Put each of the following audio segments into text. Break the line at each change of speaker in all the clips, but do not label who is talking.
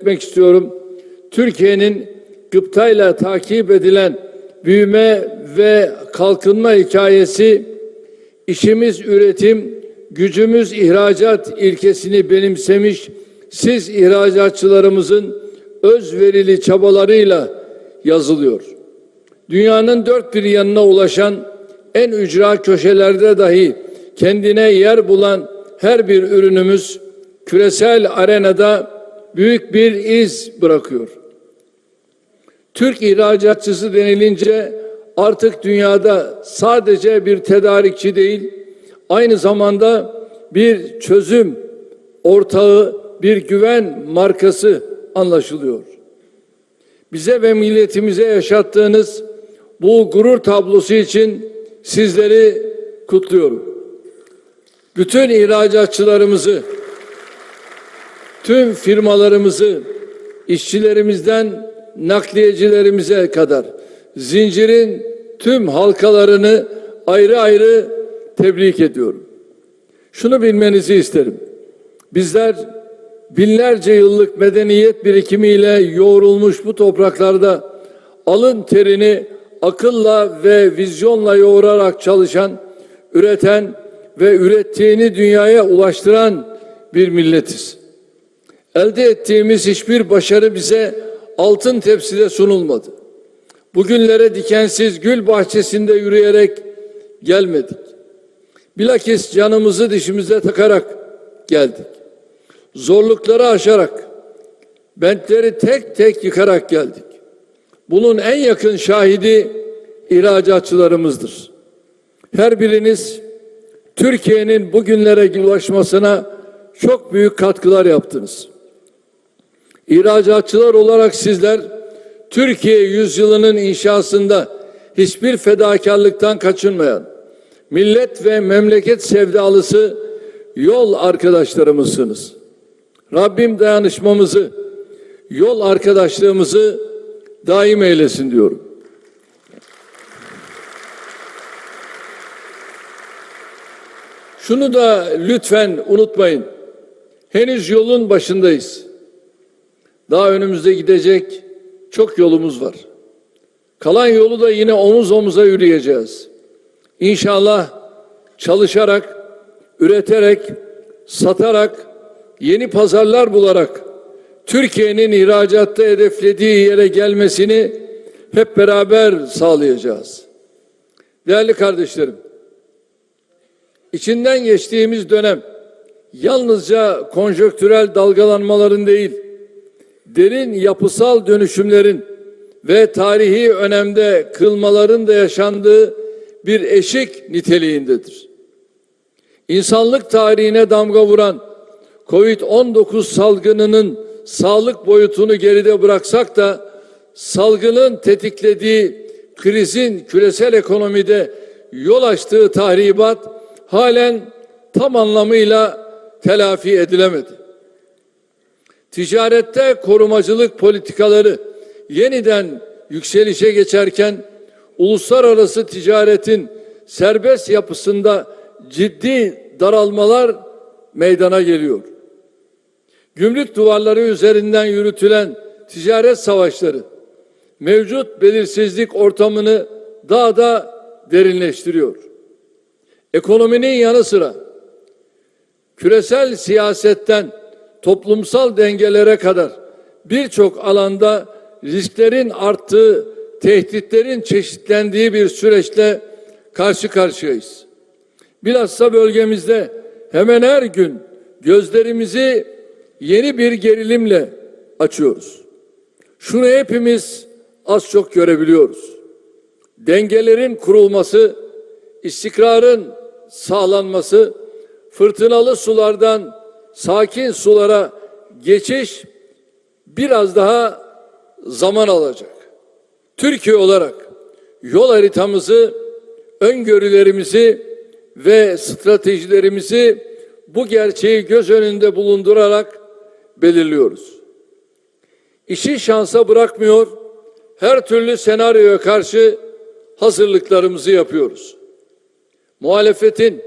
etmek istiyorum. Türkiye'nin gıptayla takip edilen büyüme ve kalkınma hikayesi işimiz üretim, gücümüz ihracat ilkesini benimsemiş siz ihracatçılarımızın özverili çabalarıyla yazılıyor. Dünyanın dört bir yanına ulaşan en ücra köşelerde dahi kendine yer bulan her bir ürünümüz küresel arenada büyük bir iz bırakıyor. Türk ihracatçısı denilince artık dünyada sadece bir tedarikçi değil, aynı zamanda bir çözüm ortağı, bir güven markası anlaşılıyor. Bize ve milletimize yaşattığınız bu gurur tablosu için sizleri kutluyorum. Bütün ihracatçılarımızı, tüm firmalarımızı, işçilerimizden nakliyecilerimize kadar zincirin tüm halkalarını ayrı ayrı tebrik ediyorum. Şunu bilmenizi isterim. Bizler binlerce yıllık medeniyet birikimiyle yoğrulmuş bu topraklarda alın terini akılla ve vizyonla yoğurarak çalışan, üreten ve ürettiğini dünyaya ulaştıran bir milletiz. Elde ettiğimiz hiçbir başarı bize altın tepside sunulmadı. Bugünlere dikensiz gül bahçesinde yürüyerek gelmedik. Bilakis canımızı dişimize takarak geldik. Zorlukları aşarak, bentleri tek tek yıkarak geldik. Bunun en yakın şahidi ihracatçılarımızdır. Her biriniz Türkiye'nin bugünlere ulaşmasına çok büyük katkılar yaptınız. İhracatçılar olarak sizler Türkiye yüzyılının inşasında hiçbir fedakarlıktan kaçınmayan millet ve memleket sevdalısı yol arkadaşlarımızsınız. Rabbim dayanışmamızı, yol arkadaşlığımızı daim eylesin diyorum. Şunu da lütfen unutmayın. Henüz yolun başındayız. Daha önümüzde gidecek çok yolumuz var. Kalan yolu da yine omuz omuza yürüyeceğiz. İnşallah çalışarak, üreterek, satarak, yeni pazarlar bularak Türkiye'nin ihracatta hedeflediği yere gelmesini hep beraber sağlayacağız. Değerli kardeşlerim, içinden geçtiğimiz dönem yalnızca konjöktürel dalgalanmaların değil, derin yapısal dönüşümlerin ve tarihi önemde kılmaların da yaşandığı bir eşik niteliğindedir. İnsanlık tarihine damga vuran Covid-19 salgınının sağlık boyutunu geride bıraksak da salgının tetiklediği krizin küresel ekonomide yol açtığı tahribat halen tam anlamıyla telafi edilemedi. Ticarette korumacılık politikaları yeniden yükselişe geçerken uluslararası ticaretin serbest yapısında ciddi daralmalar meydana geliyor. Gümrük duvarları üzerinden yürütülen ticaret savaşları mevcut belirsizlik ortamını daha da derinleştiriyor. Ekonominin yanı sıra küresel siyasetten toplumsal dengelere kadar birçok alanda risklerin arttığı, tehditlerin çeşitlendiği bir süreçle karşı karşıyayız. Bilhassa bölgemizde hemen her gün gözlerimizi yeni bir gerilimle açıyoruz. Şunu hepimiz az çok görebiliyoruz. Dengelerin kurulması, istikrarın sağlanması, fırtınalı sulardan sakin sulara geçiş biraz daha zaman alacak. Türkiye olarak yol haritamızı, öngörülerimizi ve stratejilerimizi bu gerçeği göz önünde bulundurarak belirliyoruz. İşi şansa bırakmıyor, her türlü senaryoya karşı hazırlıklarımızı yapıyoruz. Muhalefetin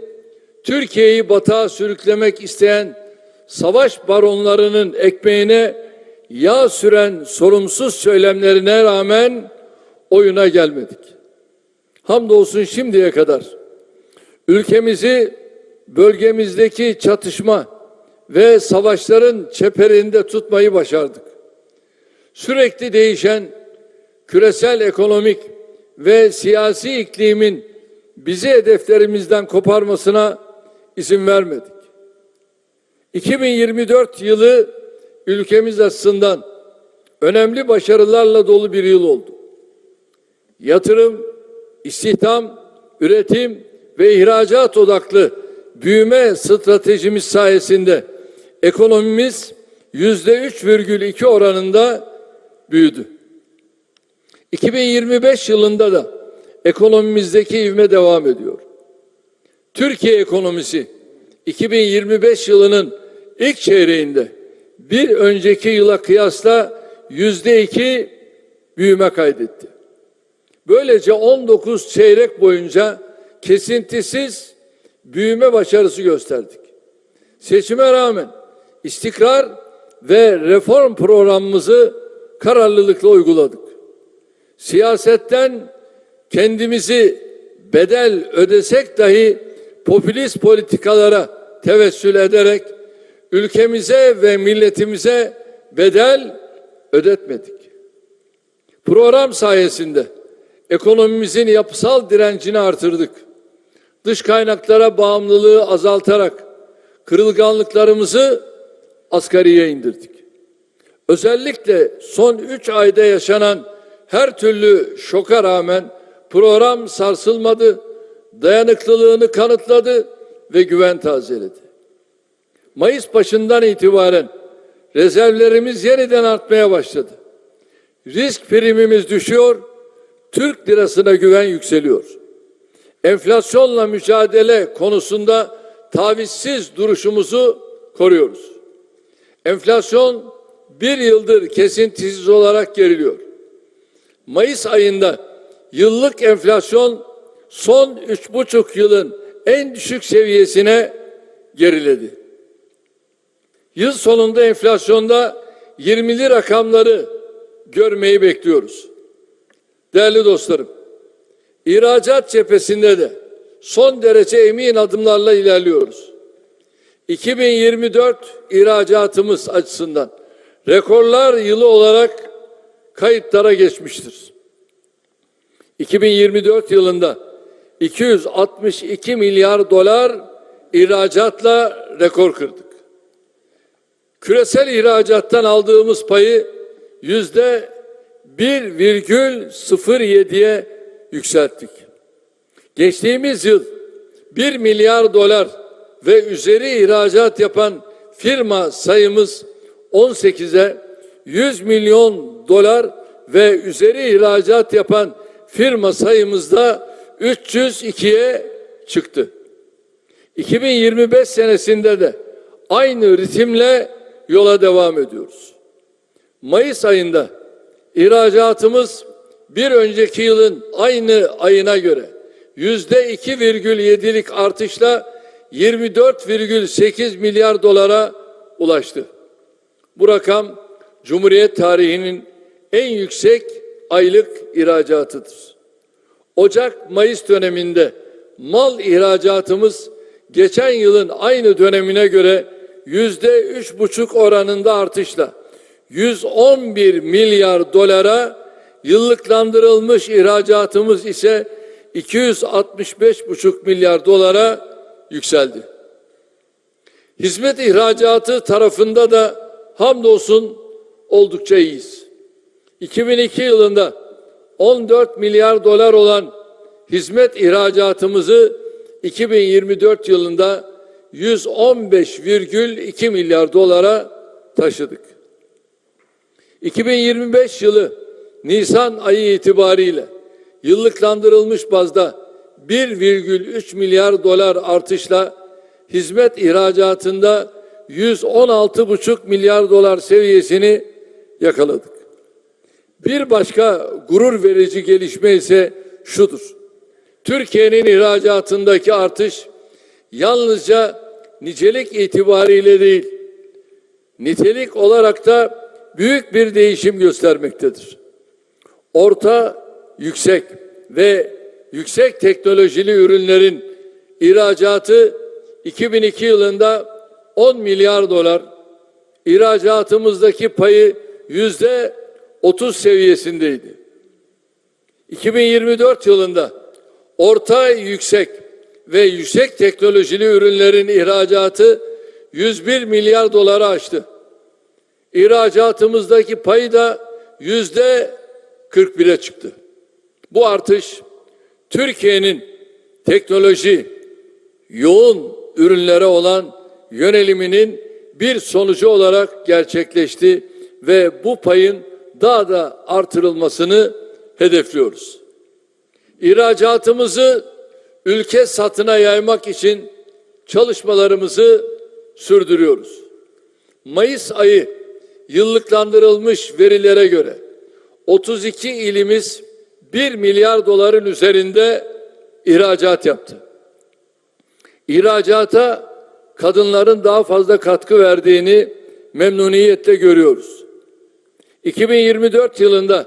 Türkiye'yi batağa sürüklemek isteyen savaş baronlarının ekmeğine yağ süren sorumsuz söylemlerine rağmen oyuna gelmedik. Hamdolsun şimdiye kadar ülkemizi bölgemizdeki çatışma ve savaşların çeperinde tutmayı başardık. Sürekli değişen küresel ekonomik ve siyasi iklimin bizi hedeflerimizden koparmasına izin vermedik. 2024 yılı ülkemiz açısından önemli başarılarla dolu bir yıl oldu. Yatırım, istihdam, üretim ve ihracat odaklı büyüme stratejimiz sayesinde ekonomimiz yüzde 3,2 oranında büyüdü. 2025 yılında da ekonomimizdeki ivme devam ediyor. Türkiye ekonomisi 2025 yılının ilk çeyreğinde bir önceki yıla kıyasla yüzde iki büyüme kaydetti. Böylece 19 çeyrek boyunca kesintisiz büyüme başarısı gösterdik. Seçime rağmen istikrar ve reform programımızı kararlılıkla uyguladık. Siyasetten kendimizi bedel ödesek dahi popülist politikalara tevessül ederek ülkemize ve milletimize bedel ödetmedik. Program sayesinde ekonomimizin yapısal direncini artırdık. Dış kaynaklara bağımlılığı azaltarak kırılganlıklarımızı asgariye indirdik. Özellikle son üç ayda yaşanan her türlü şoka rağmen program sarsılmadı, dayanıklılığını kanıtladı ve güven tazeledi. Mayıs başından itibaren rezervlerimiz yeniden artmaya başladı. Risk primimiz düşüyor, Türk lirasına güven yükseliyor. Enflasyonla mücadele konusunda tavizsiz duruşumuzu koruyoruz. Enflasyon bir yıldır kesintisiz olarak geriliyor. Mayıs ayında yıllık enflasyon son üç buçuk yılın en düşük seviyesine geriledi. Yıl sonunda enflasyonda 20'li rakamları görmeyi bekliyoruz. Değerli dostlarım, ihracat cephesinde de son derece emin adımlarla ilerliyoruz. 2024 ihracatımız açısından rekorlar yılı olarak kayıtlara geçmiştir. 2024 yılında 262 milyar dolar ihracatla rekor kırdık. Küresel ihracattan aldığımız payı yüzde 1,07'ye yükselttik. Geçtiğimiz yıl 1 milyar dolar ve üzeri ihracat yapan firma sayımız 18'e 100 milyon dolar ve üzeri ihracat yapan firma sayımızda 302'ye çıktı. 2025 senesinde de aynı ritimle yola devam ediyoruz. Mayıs ayında ihracatımız bir önceki yılın aynı ayına göre yüzde 2,7'lik artışla 24,8 milyar dolara ulaştı. Bu rakam Cumhuriyet tarihinin en yüksek aylık ihracatıdır. Ocak-Mayıs döneminde mal ihracatımız geçen yılın aynı dönemine göre yüzde üç buçuk oranında artışla 111 milyar dolara yıllıklandırılmış ihracatımız ise 265,5 milyar dolara yükseldi. Hizmet ihracatı tarafında da hamdolsun oldukça iyiyiz. 2002 yılında 14 milyar dolar olan hizmet ihracatımızı 2024 yılında 115,2 milyar dolara taşıdık. 2025 yılı Nisan ayı itibariyle yıllıklandırılmış bazda 1,3 milyar dolar artışla hizmet ihracatında 116,5 milyar dolar seviyesini yakaladık. Bir başka gurur verici gelişme ise şudur. Türkiye'nin ihracatındaki artış yalnızca nicelik itibariyle değil, nitelik olarak da büyük bir değişim göstermektedir. Orta, yüksek ve yüksek teknolojili ürünlerin ihracatı 2002 yılında 10 milyar dolar, ihracatımızdaki payı yüzde 30 seviyesindeydi. 2024 yılında orta yüksek ve yüksek teknolojili ürünlerin ihracatı 101 milyar doları aştı. İhracatımızdaki payı da yüzde 41'e çıktı. Bu artış Türkiye'nin teknoloji yoğun ürünlere olan yöneliminin bir sonucu olarak gerçekleşti ve bu payın daha da artırılmasını hedefliyoruz. İhracatımızı ülke satına yaymak için çalışmalarımızı sürdürüyoruz. Mayıs ayı yıllıklandırılmış verilere göre 32 ilimiz 1 milyar doların üzerinde ihracat yaptı. İhracata kadınların daha fazla katkı verdiğini memnuniyetle görüyoruz. 2024 yılında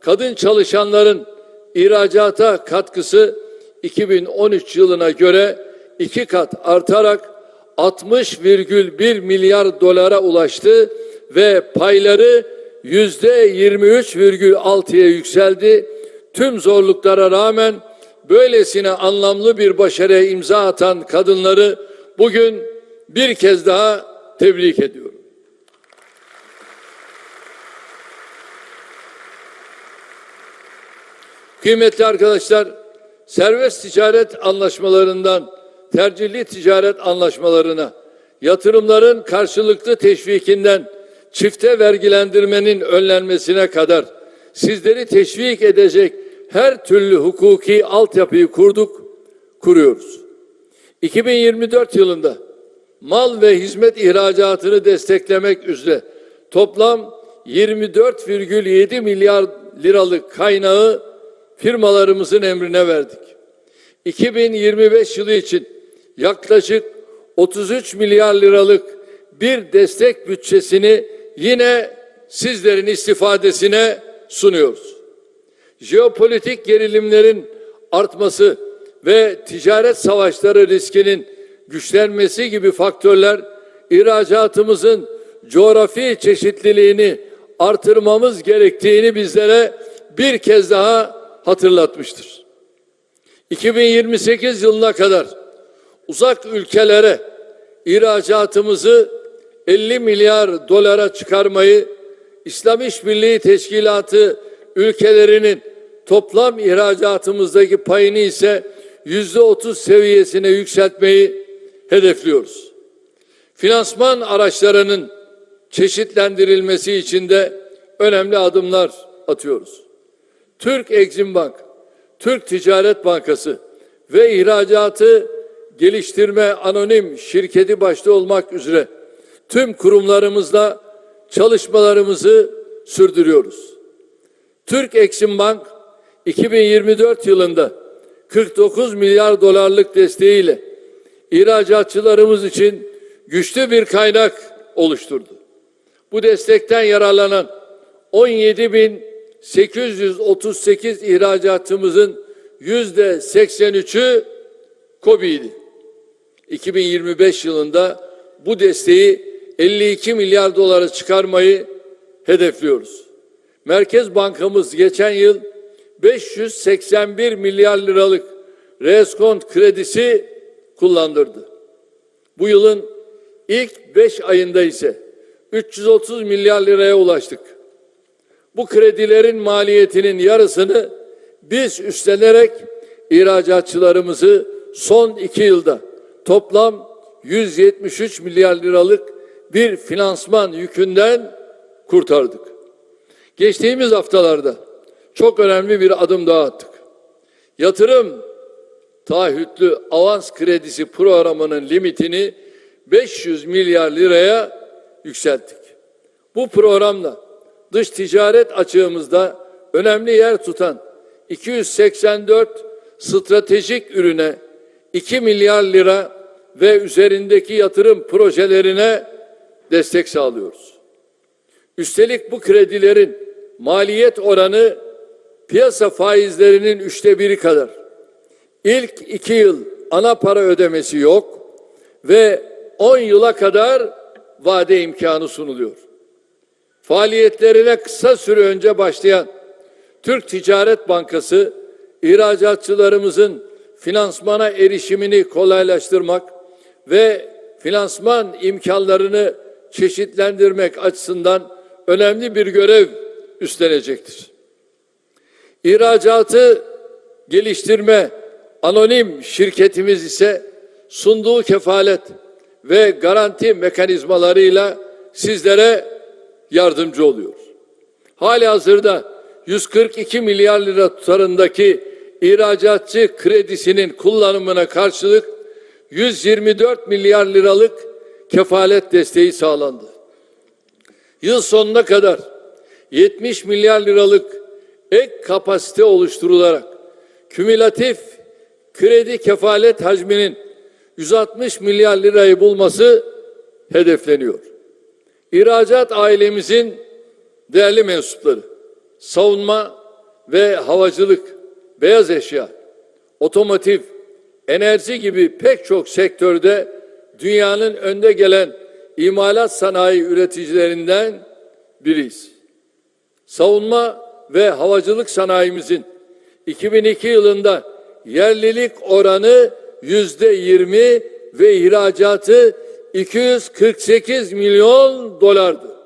kadın çalışanların ihracata katkısı 2013 yılına göre iki kat artarak 60,1 milyar dolara ulaştı ve payları yüzde 23,6'ya yükseldi. Tüm zorluklara rağmen böylesine anlamlı bir başarıya imza atan kadınları bugün bir kez daha tebrik ediyorum. Kıymetli arkadaşlar, serbest ticaret anlaşmalarından tercihli ticaret anlaşmalarına, yatırımların karşılıklı teşvikinden çifte vergilendirmenin önlenmesine kadar sizleri teşvik edecek her türlü hukuki altyapıyı kurduk, kuruyoruz. 2024 yılında mal ve hizmet ihracatını desteklemek üzere toplam 24,7 milyar liralık kaynağı firmalarımızın emrine verdik. 2025 yılı için yaklaşık 33 milyar liralık bir destek bütçesini yine sizlerin istifadesine sunuyoruz. Jeopolitik gerilimlerin artması ve ticaret savaşları riskinin güçlenmesi gibi faktörler ihracatımızın coğrafi çeşitliliğini artırmamız gerektiğini bizlere bir kez daha hatırlatmıştır. 2028 yılına kadar uzak ülkelere ihracatımızı 50 milyar dolara çıkarmayı İslam İşbirliği Teşkilatı ülkelerinin toplam ihracatımızdaki payını ise yüzde otuz seviyesine yükseltmeyi hedefliyoruz. Finansman araçlarının çeşitlendirilmesi için de önemli adımlar atıyoruz. Türk Exim Bank, Türk Ticaret Bankası ve ihracatı geliştirme anonim şirketi başta olmak üzere tüm kurumlarımızla çalışmalarımızı sürdürüyoruz. Türk Exim Bank 2024 yılında 49 milyar dolarlık desteğiyle ihracatçılarımız için güçlü bir kaynak oluşturdu. Bu destekten yararlanan 17.838 ihracatçımızın yüzde 83'ü KOBİ'ydi. 2025 yılında bu desteği 52 milyar dolara çıkarmayı hedefliyoruz. Merkez Bankamız geçen yıl 581 milyar liralık reskont kredisi kullandırdı. Bu yılın ilk 5 ayında ise 330 milyar liraya ulaştık. Bu kredilerin maliyetinin yarısını biz üstlenerek ihracatçılarımızı son iki yılda toplam 173 milyar liralık bir finansman yükünden kurtardık. Geçtiğimiz haftalarda çok önemli bir adım daha attık. Yatırım taahhütlü avans kredisi programının limitini 500 milyar liraya yükselttik. Bu programla dış ticaret açığımızda önemli yer tutan 284 stratejik ürüne 2 milyar lira ve üzerindeki yatırım projelerine destek sağlıyoruz. Üstelik bu kredilerin maliyet oranı piyasa faizlerinin üçte biri kadar. İlk iki yıl ana para ödemesi yok ve 10 yıla kadar vade imkanı sunuluyor. Faaliyetlerine kısa süre önce başlayan Türk Ticaret Bankası ihracatçılarımızın finansmana erişimini kolaylaştırmak ve finansman imkanlarını çeşitlendirmek açısından önemli bir görev üstlenecektir. İhracatı geliştirme anonim şirketimiz ise sunduğu kefalet ve garanti mekanizmalarıyla sizlere yardımcı oluyor. Hali hazırda 142 milyar lira tutarındaki ihracatçı kredisinin kullanımına karşılık 124 milyar liralık kefalet desteği sağlandı. Yıl sonuna kadar 70 milyar liralık ek kapasite oluşturularak kümülatif kredi kefalet hacminin 160 milyar lirayı bulması hedefleniyor. İhracat ailemizin değerli mensupları, savunma ve havacılık, beyaz eşya, otomotiv, enerji gibi pek çok sektörde dünyanın önde gelen imalat sanayi üreticilerinden biriyiz. Savunma ve havacılık sanayimizin 2002 yılında yerlilik oranı yüzde 20 ve ihracatı 248 milyon dolardı.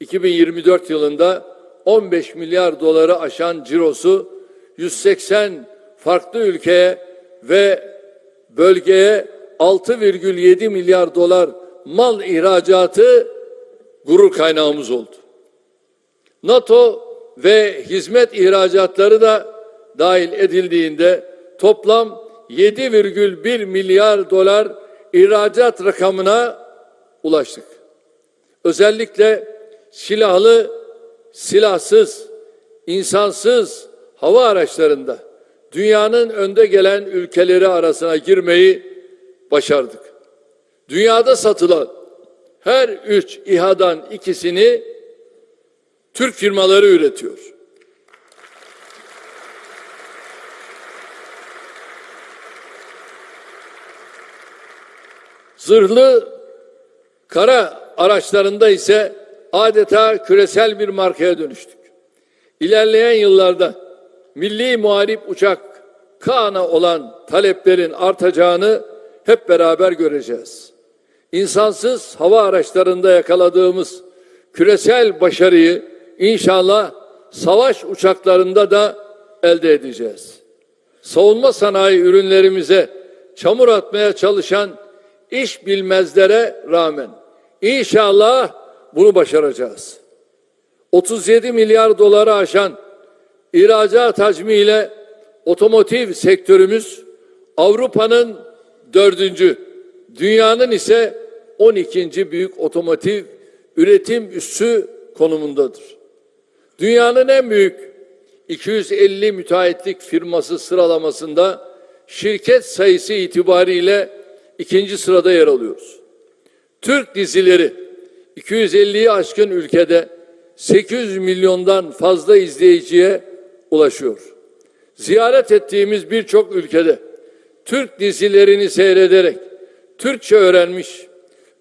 2024 yılında 15 milyar doları aşan cirosu 180 farklı ülkeye ve bölgeye 6,7 milyar dolar mal ihracatı gurur kaynağımız oldu. NATO ve hizmet ihracatları da dahil edildiğinde toplam 7,1 milyar dolar ihracat rakamına ulaştık. Özellikle silahlı, silahsız, insansız hava araçlarında dünyanın önde gelen ülkeleri arasına girmeyi başardık. Dünyada satılan her üç İHA'dan ikisini Türk firmaları üretiyor. Zırhlı kara araçlarında ise adeta küresel bir markaya dönüştük. İlerleyen yıllarda milli muharip uçak Kaan'a olan taleplerin artacağını hep beraber göreceğiz. İnsansız hava araçlarında yakaladığımız küresel başarıyı inşallah savaş uçaklarında da elde edeceğiz. Savunma sanayi ürünlerimize çamur atmaya çalışan iş bilmezlere rağmen inşallah bunu başaracağız. 37 milyar doları aşan ihracat hacmiyle otomotiv sektörümüz Avrupa'nın dördüncü, dünyanın ise 12. büyük otomotiv üretim üssü konumundadır. Dünyanın en büyük 250 müteahhitlik firması sıralamasında şirket sayısı itibariyle ikinci sırada yer alıyoruz. Türk dizileri 250'yi aşkın ülkede 800 milyondan fazla izleyiciye ulaşıyor. Ziyaret ettiğimiz birçok ülkede Türk dizilerini seyrederek Türkçe öğrenmiş,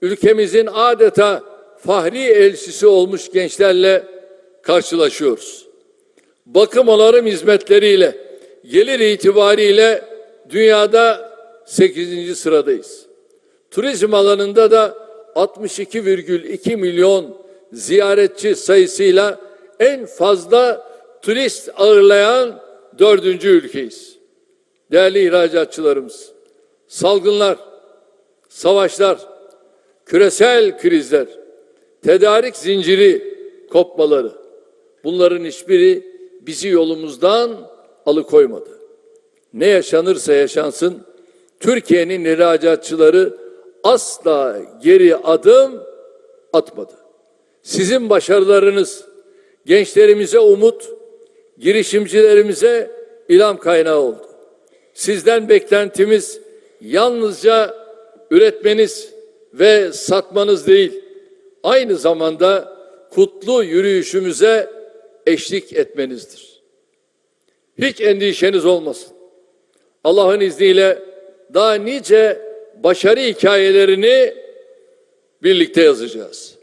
ülkemizin adeta fahri elçisi olmuş gençlerle karşılaşıyoruz. Bakım onarım hizmetleriyle gelir itibariyle dünyada 8. sıradayız. Turizm alanında da 62,2 milyon ziyaretçi sayısıyla en fazla turist ağırlayan dördüncü ülkeyiz. Değerli ihracatçılarımız, salgınlar, savaşlar, küresel krizler, tedarik zinciri kopmaları bunların hiçbiri bizi yolumuzdan alıkoymadı. Ne yaşanırsa yaşansın Türkiye'nin ihracatçıları asla geri adım atmadı. Sizin başarılarınız gençlerimize umut, girişimcilerimize ilham kaynağı oldu. Sizden beklentimiz yalnızca üretmeniz ve satmanız değil, aynı zamanda kutlu yürüyüşümüze eşlik etmenizdir. Hiç endişeniz olmasın. Allah'ın izniyle daha nice başarı hikayelerini birlikte yazacağız.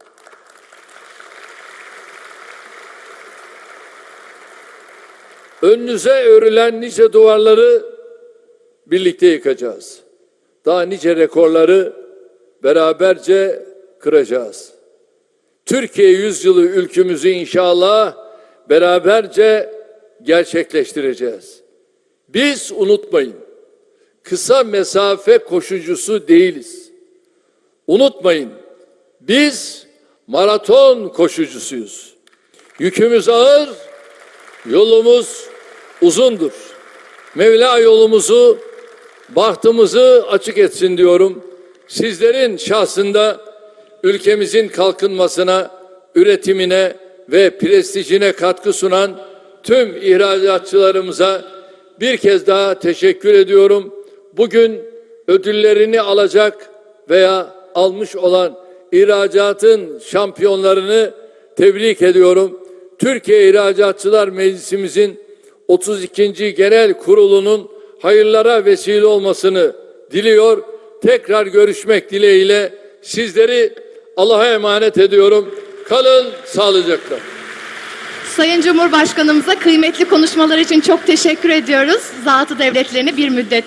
Önünüze örülen nice duvarları birlikte yıkacağız. Daha nice rekorları beraberce kıracağız. Türkiye yüzyılı ülkümüzü inşallah beraberce gerçekleştireceğiz. Biz unutmayın, kısa mesafe koşucusu değiliz. Unutmayın, biz maraton koşucusuyuz. Yükümüz ağır, yolumuz uzundur. Mevla yolumuzu, bahtımızı açık etsin diyorum. Sizlerin şahsında ülkemizin kalkınmasına, üretimine ve prestijine katkı sunan tüm ihracatçılarımıza bir kez daha teşekkür ediyorum. Bugün ödüllerini alacak veya almış olan ihracatın şampiyonlarını tebrik ediyorum. Türkiye İhracatçılar Meclisimizin 32. Genel Kurulu'nun hayırlara vesile olmasını diliyor. Tekrar görüşmek dileğiyle sizleri Allah'a emanet ediyorum. Kalın sağlıcakla.
Sayın Cumhurbaşkanımıza kıymetli konuşmalar için çok teşekkür ediyoruz. Zatı devletlerini bir müddet